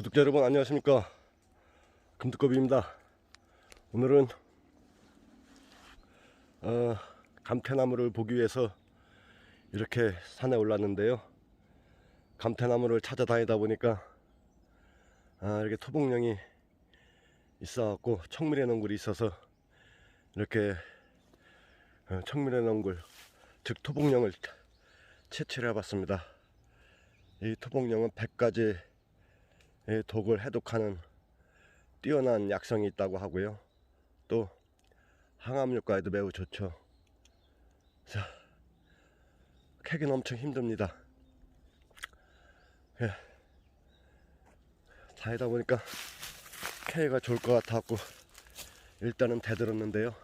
구독자 여러분 안녕하십니까? 금두꺼비입니다. 오늘은 어, 감태나무를 보기 위해서 이렇게 산에 올랐는데요. 감태나무를 찾아다니다 보니까 아, 이렇게 토복령이 있어갖고 청밀의 농굴이 있어서 이렇게 어, 청밀의 농굴 즉 토복령을 채취를 해봤습니다. 이 토복령은 100가지 이 독을 해독하는 뛰어난 약성이 있다고 하고요. 또 항암 효과에도 매우 좋죠. 자, 캐기는 엄청 힘듭니다. 예. 다니다 보니까 캐기가 좋을 것 같아갖고 일단은 대들었는데요.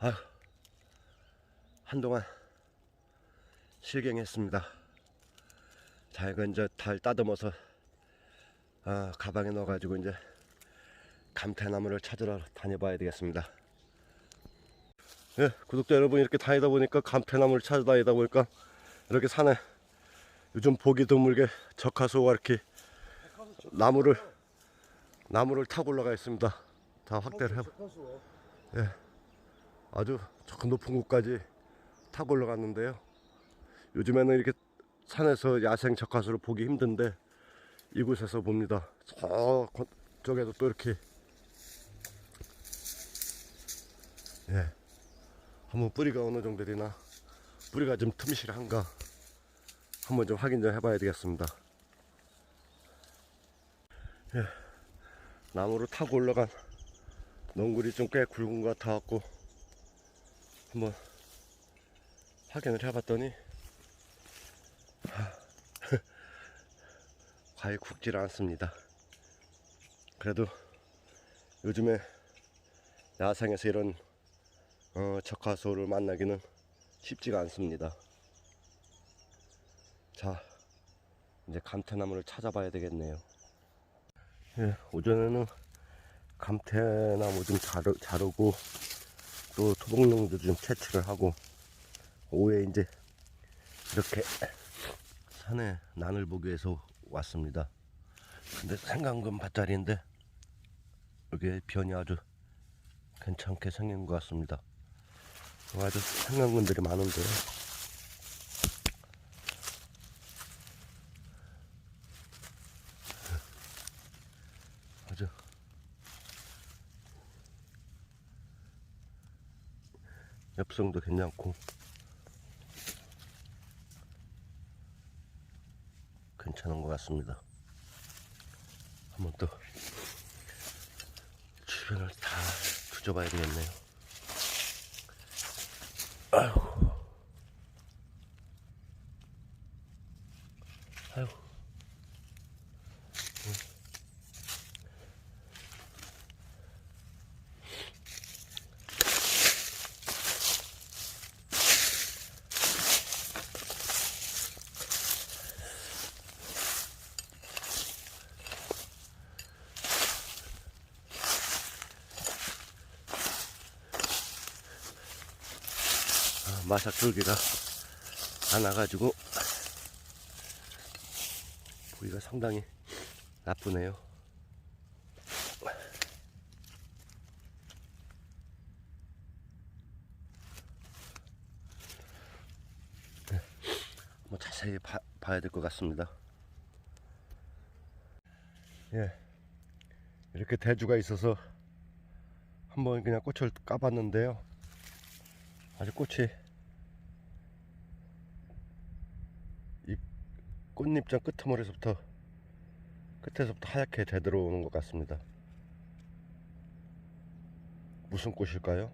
아휴, 한동안 실갱했습니다. 자, 이거 이제 달 따듬어서 아, 가방에 넣어가지고 이제 감태나무를 찾으러 다녀봐야 되겠습니다. 예, 구독자 여러분 이렇게 다니다 보니까 감태나무를 찾아다니다 보니까 이렇게 산에 요즘 보기 드물게 적하소가 이렇게 나무를 나무를 타고 올라가 있습니다. 다 확대를 해. 예, 아주 저 높은 곳까지 타고 올라갔는데요. 요즘에는 이렇게 산에서 야생 적하수를 보기 힘든데 이곳에서 봅니다. 저 건- 저에도 또 이렇게. 예. 한번 뿌리가 어느 정도 되나? 뿌리가 좀 틈실한가? 한번 좀 확인 좀 해봐야 되겠습니다. 예. 나무로 타고 올라간 농굴이 좀 꽤 굵은 것 같아갖고 한번 확인을 해봤더니 과히 굵질 않습니다. 그래도 요즘에 야생에서 이런 어, 적화소를 만나기는 쉽지가 않습니다. 자, 이제 감태나무를 찾아봐야 되겠네요. 예, 오전에는 감태나무 좀 자르, 자르고 또 토목농도 좀 채취를 하고 오후에 이제 이렇게 산에 난을 보기 위해서 왔습니다. 근데 생강금 밭자리인데 여기 변이 아주 괜찮게 생긴 것 같습니다. 아주 생강근들이 많은데요. 아주 엽성도 괜찮고 괜찮은 것 같습니다. 한번 또 주변을 다 뒤져봐야 되겠네요. 아휴. 응. 마삭 줄기가 안 와가지고 보기가 상당히 나쁘네요. 네, 자세히 봐, 봐야 될 것 같습니다. 예, 이렇게 대주가 있어서 한번 그냥 꽃을 까봤는데요. 아주 꽃이 이 꽃잎장 끄트머리서부터 끝에서부터 하얗게 되들어오는 것 같습니다. 무슨 꽃일까요?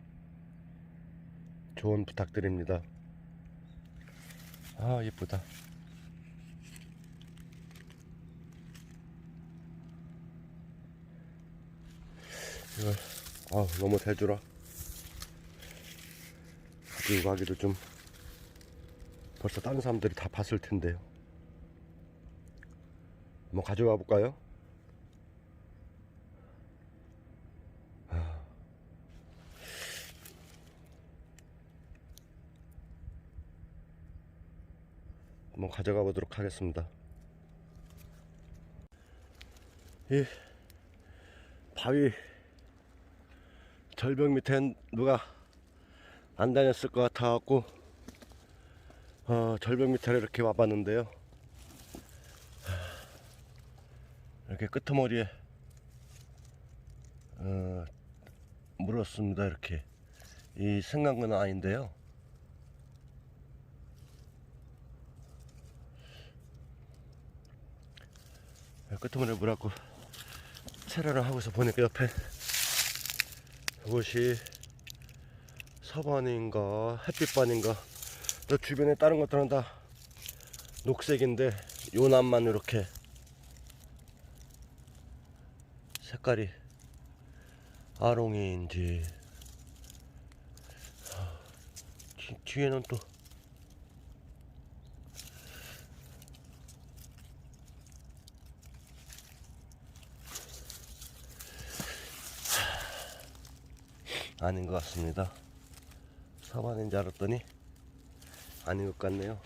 조언 부탁드립니다. 아 예쁘다. 이걸 아 너무 대주라. 가지고 가기도 좀 벌써 다른 사람들이 다 봤을 텐데요. 한번 가져가 볼까요? 아. 한번 가져가 보도록 하겠습니다. 이 바위 절벽 밑엔 누가 안 다녔을 것 같아갖고 어, 절벽 밑에 이렇게 와봤는데요. 이렇게 끄트머리에 어, 물었습니다. 이렇게 이 생강은 아닌데요. 끄트머리에 물었고 체라를 하고서 보니까 옆에 이것이 서반인가 햇빛반인가 또 주변에 다른 것들은 다 녹색인데 요남만 이렇게 색깔이 아롱이인지 뒤, 뒤에는 또 아닌 것 같습니다. 사반인 줄 알았더니 아닌 것 같네요.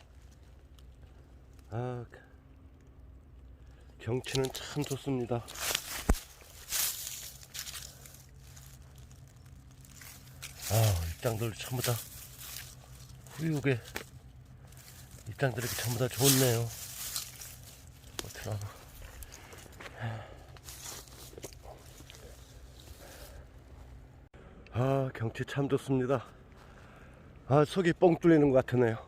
아, 경치는 참 좋습니다. 아, 입장들 전부 다 후유게 입장들이 전부 다 좋네요. 어떻게 하나. 아, 경치 참 좋습니다. 아, 속이 뻥 뚫리는 것 같으네요.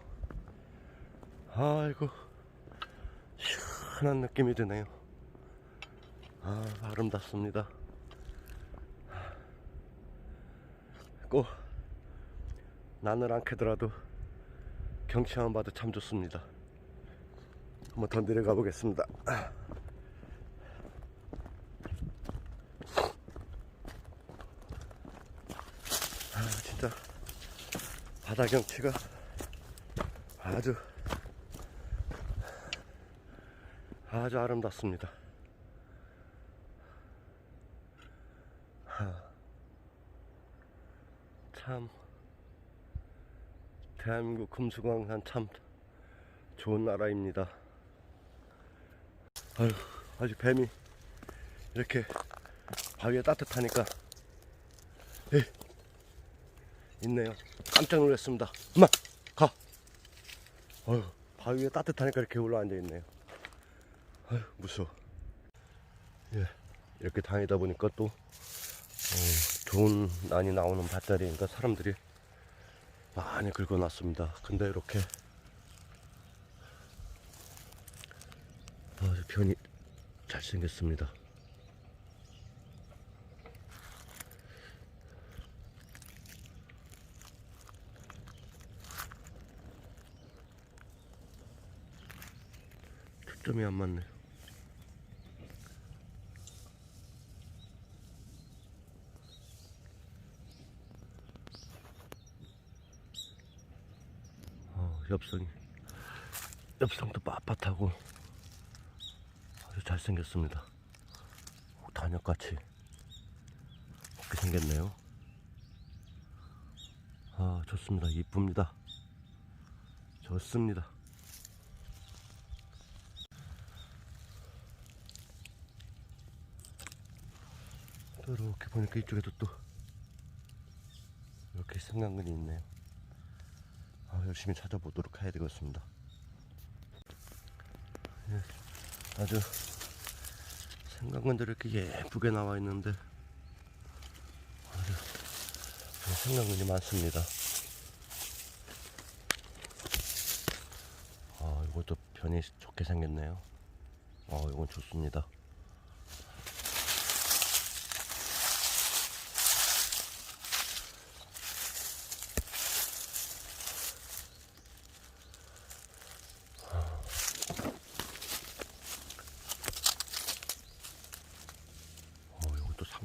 아이고, 시원한 느낌이 드네요. 아, 아름답습니다. 꼭 난을 안 캐더라도 경치만 봐도 참 좋습니다. 한번 더 내려가 보겠습니다. 아, 진짜 바다 경치가 아주 아주 아름답습니다. 참 대한민국 금수강산 참 좋은 나라입니다. 아유, 아주 뱀이 이렇게 바위에 따뜻하니까 에 있네요. 깜짝 놀랐습니다. 엄마 가. 어휴 바위에 따뜻하니까 이렇게 올라앉아 있네요. 아휴 무서워. 예 이렇게 다니다 보니까 또 어, 좋은 난이 나오는 밭자리니까 사람들이 많이 긁어놨습니다. 근데 이렇게 아주 변이 잘생겼습니다. 초점이 안 맞네. 어, 엽성이 엽성도 빳빳하고 아주 잘생겼습니다. 단역같이 그렇게 생겼네요. 아 좋습니다. 이쁩니다. 좋습니다. 또 이렇게 보니까 이쪽에도 또 이렇게 생강근이 있네요. 아, 열심히 찾아보도록 해야 되겠습니다. 예, 아주 생강근들이 이렇게 예쁘게 나와 있는데 아주 생강근이 많습니다. 아, 이것도 변이 좋게 생겼네요. 아, 이건 좋습니다.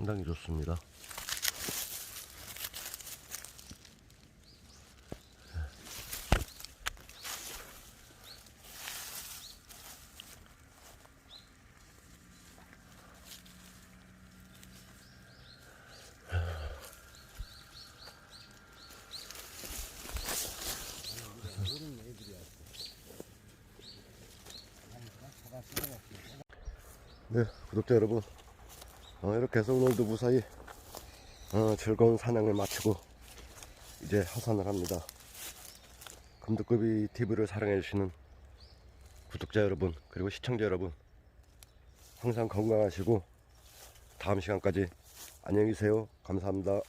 상당히 좋습니다. 네, 구독자 여러분 어, 이렇게 해서 오늘도 무사히 어, 즐거운 사냥을 마치고 이제 하산을 합니다. 금두급이 TV를 사랑해주시는 구독자 여러분, 그리고 시청자 여러분, 항상 건강하시고 다음 시간까지 안녕히 계세요. 감사합니다.